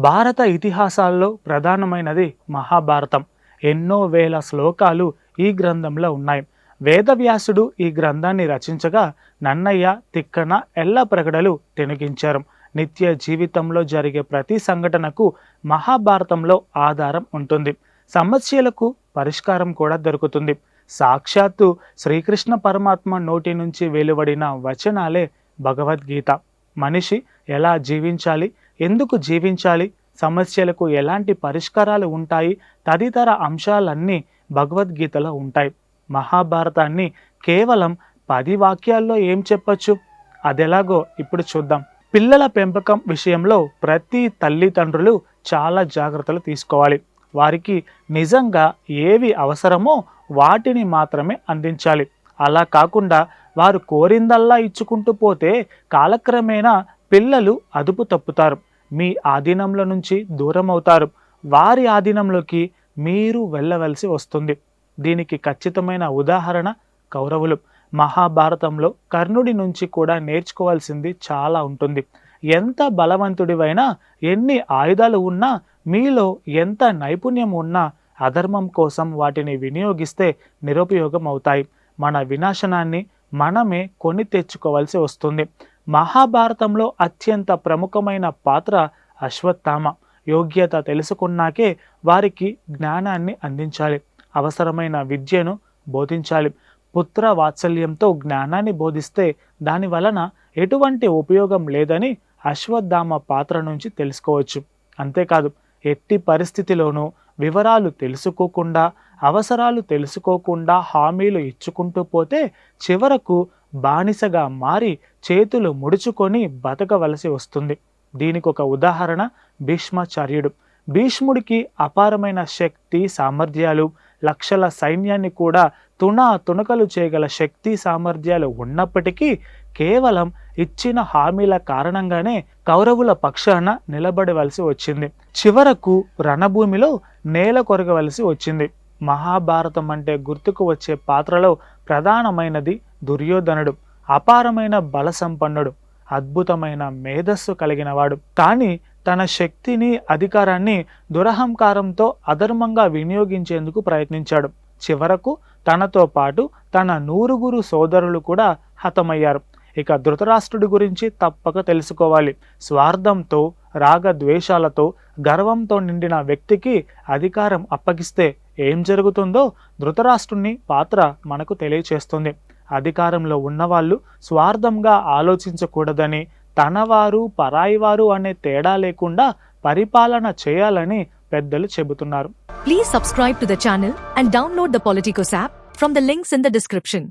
భారత ఇతిహాసాల్లో ప్రధానమైనది మహాభారతం. ఎన్నో వేల శ్లోకాలు ఈ గ్రంథంలో ఉన్నాయి. వేదవ్యాసుడు ఈ గ్రంథాన్ని రచించగా నన్నయ్య తిక్కన ఎల్ల ప్రగడలు తెనిగించారు నిత్య జీవితంలో జరిగే ప్రతి సంఘటనకు మహాభారతంలో ఆధారం ఉంటుంది. సమస్యలకు పరిష్కారం కూడా దొరుకుతుంది. సాక్షాత్తు శ్రీకృష్ణ పరమాత్మ నోటి నుంచి వెలువడిన వచనాలే భగవద్గీత. మనిషి ఎలా జీవించాలి? ఎందుకు జీవించాలి? సమస్యలకు ఎలాంటి పరిష్కారాలు ఉంటాయి? తదితర అంశాలన్నీ భగవద్గీతలో ఉంటాయి. మహాభారతాన్ని కేవలం పది వాక్యాల్లో ఏం చెప్పచ్చు? అదెలాగో ఇప్పుడు చూద్దాం. పిల్లల పెంపకం విషయంలో ప్రతి తల్లిదండ్రులు చాలా జాగ్రత్తలు తీసుకోవాలి. వారికి నిజంగా ఏవి అవసరమో వాటిని మాత్రమే అందించాలి. అలా కాకుండా వారు కోరిందల్లా ఇచ్చుకుంటూ పోతే కాలక్రమేణా పిల్లలు అదుపు తప్పుతారు. మీ ఆధీనంలో నుంచి దూరం అవుతారు. వారి ఆధీనంలోకి మీరు వెళ్ళవలసి వస్తుంది. దీనికి ఖచ్చితమైన ఉదాహరణ కౌరవులు. మహాభారతంలో కర్ణుడి నుంచి కూడా నేర్చుకోవాల్సింది చాలా ఉంటుంది. ఎంత బలవంతుడివైనా ఎన్ని ఆయుధాలు ఉన్నా మీలో ఎంత నైపుణ్యం ఉన్నా అధర్మం కోసం వాటిని వినియోగిస్తే నిరుపయోగం అవుతాయి మన వినాశనాన్ని మనమే కొని తెచ్చుకోవాల్సి వస్తుంది. మహాభారతంలో అత్యంత ప్రముఖమైన పాత్ర అశ్వత్థామ. యోగ్యత తెలుసుకున్నాకే వారికి జ్ఞానాన్ని అందించాలి. అవసరమైన విద్యను బోధించాలి. పుత్ర వాత్సల్యంతో జ్ఞానాన్ని బోధిస్తే దాని వలన ఎటువంటి ఉపయోగం లేదని అశ్వత్థామ పాత్ర నుంచి తెలుసుకోవచ్చు. అంతేకాదు ఎట్టి పరిస్థితిలోనూ వివరాలు తెలుసుకోకుండా అవసరాలు తెలుసుకోకుండా హామీలు ఇచ్చుకుంటూ పోతే చివరకు బానిసగా మారి చేతులు ముడుచుకొని బతకవలసి వస్తుంది. దీనికి ఒక ఉదాహరణ భీష్మాచార్యుడు. భీష్ముడికి అపారమైన శక్తి సామర్థ్యాలు లక్షల సైన్యాన్ని కూడా తుణ తుణకలు చేయగల శక్తి సామర్థ్యాలు ఉన్నప్పటికీ కేవలం ఇచ్చిన హామీల కారణంగానే కౌరవుల పక్షాన నిలబడవలసి వచ్చింది. చివరకు రణభూమిలో నేల కొరగవలసి వచ్చింది. మహాభారతం అంటే గుర్తుకు వచ్చే పాత్రలో ప్రధానమైనది దుర్యోధనుడు. అపారమైన బలసంపన్నుడు. అద్భుతమైన మేధస్సు కలిగినవాడు. కానీ తన శక్తిని అధికారాన్ని దురహంకారంతో అధర్మంగా వినియోగించేందుకు ప్రయత్నించాడు. చివరకు తనతో పాటు తన నూరుగురు సోదరులు కూడా హతమయ్యారు. ఇక ధృతరాష్ట్రుడి గురించి తప్పక తెలుసుకోవాలి. స్వార్థంతో రాగద్వేషాలతో గర్వంతో నిండిన వ్యక్తికి అధికారం అప్పగిస్తే ఏం జరుగుతుందో ధృతరాష్ట్రుని పాత్ర మనకు తెలియచేస్తుంది. అధికారంలో ఉన్నవాళ్ళు స్వార్థంగా ఆలోచించకూడదని తనవారు పరాయివారు అనే తేడా లేకుండా పరిపాలన చేయాలని పెద్దలు చెబుతున్నారు. Please subscribe to the channel and download the Politicos app from the links in the description